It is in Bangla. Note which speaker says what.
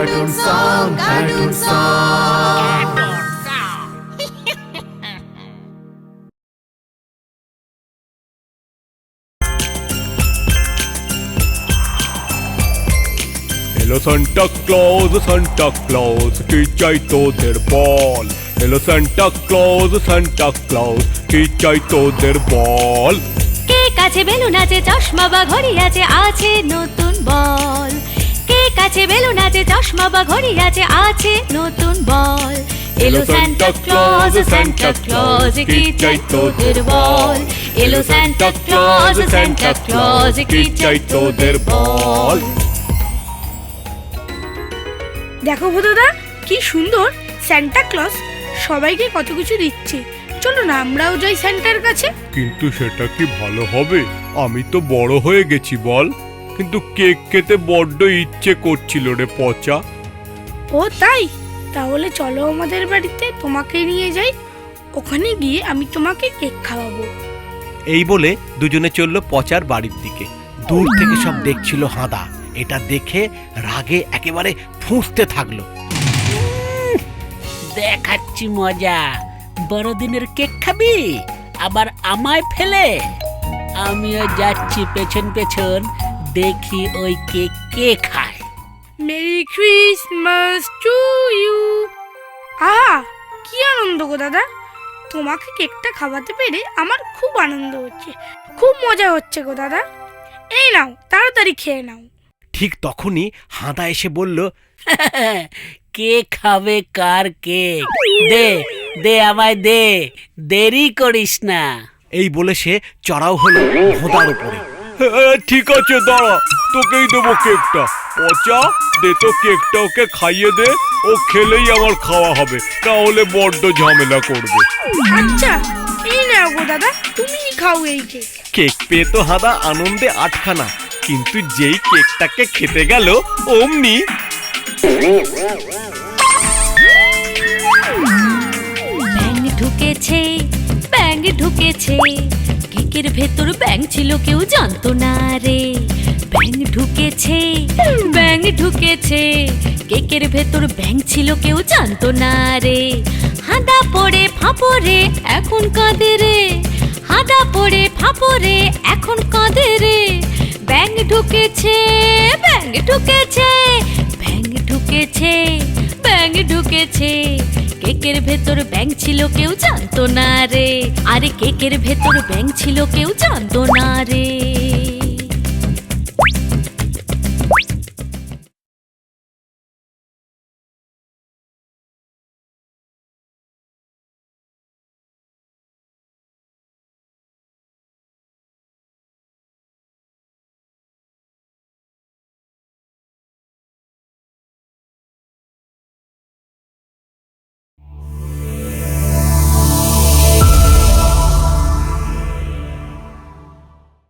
Speaker 1: cartoon song, cartoon song.
Speaker 2: এলো সান্টা ক্লজ সান্টা ক্লজ কি চাই তোদের বল এলো সান্টা ক্লজ সান্টা ক্লজ কি চাই তোদের বল
Speaker 3: কেক আছে বেলুন আছে চশমা বা ঘড়ি আছে আছে নতুন বল। কেক আছে বেলুন আছে চশমা বা ঘড়ি আছে আছে নতুন বল। এলো সান্টা ক্লজ সান্টা ক্লজ কি চাই তোদের বল এলো সান্টা ক্লজ সান্টা ক্লজ কি চাই তোদের বল
Speaker 4: দেখো দাদা কি সুন্দর স্যান্টা ক্লজ সবাইকে কত কিছু দিচ্ছে। চলো না আমরাও যাই স্যান্টার কাছে।
Speaker 2: কিন্তু সেটা কি ভালো হবে? আমি তো বড় হয়ে গেছি বল। কিন্তু কেক খেতে বড্ড ইচ্ছে করছিল রে পচা।
Speaker 4: ও তাই? তাহলে চলো আমাদের বাড়িতে তোমাকে নিয়ে যাই। ওখানে গিয়ে আমি তোমাকে কেক খাওয়াবো।
Speaker 5: এই বলে দুজনে চলল পচার বাড়ির দিকে। দূর থেকে সব দেখছিল হাঁদা। এটা দেখে রাগে একেবারে ফুঁসতে থাকল।
Speaker 6: দেখাচ্ছি মজা। বড়দিনের কেক খাবি আবার আমায় ফেলে। আমিও যাচ্ছি পেছন পেছন। দেখি ওই কেক কে খায়।
Speaker 4: Merry Christmas to you. আহা কি আনন্দ গো দাদা। তোমাকে কেকটা খাওয়াতে পেরে আমার খুব আনন্দ হচ্ছে খুব মজা হচ্ছে গো দাদা। এই নাও তাড়াতাড়ি খেয়ে নাও।
Speaker 5: ঠিক তখনই হাঁদা এসে বলল
Speaker 6: কে খাবে কার কেক? দে দে আমায় দে দেরি করিস না।
Speaker 5: এই বলে সে চড়াও হলো ভোঁদার উপরে।
Speaker 2: ঠিক আছে দাঁড়া। তোকেই দেবো কেকটা। পচা দে তো কেকটা ওকে খাইয়ে দে। ও খেলেই আমার খাওয়া হবে। তাহলে বড্ড ঝামেলা করবে।
Speaker 4: আচ্ছা এই নাও গো দাদা? তুমিই খাও এই কেক।
Speaker 5: কেক পেয়ে তো হাঁদা আনন্দে আটখানা। কিন্তু যেই কেকটাকে খেতে গেল অমনি
Speaker 3: ঢুকেছে ব্যাং ঢুকেছে। কেকের ভেতর ব্যাং ছিল, কেউ জানতো না রে। ব্যাং ঢুকেছে ব্যাং ঢুকেছে। কেকের ভেতর ব্যাং ছিল, কেউ জানতো না রে। হাঁদা পড়ে ফাঁপরে এখন কাঁদে রে। হাঁদা পড়ে ফাঁপরে এখন কাঁদে রে। ব্যাং ঢুকেছে ব্যাং ঢুকেছে ব্যাং ঢুকেছে। ব্যাং ঢুকেছে। কেকের ভেতর ব্যাং ছিল, কেউ জানতো না রে। আরে, কেকের ভেতর ব্যাং ছিল, কেউ জানতো না রে।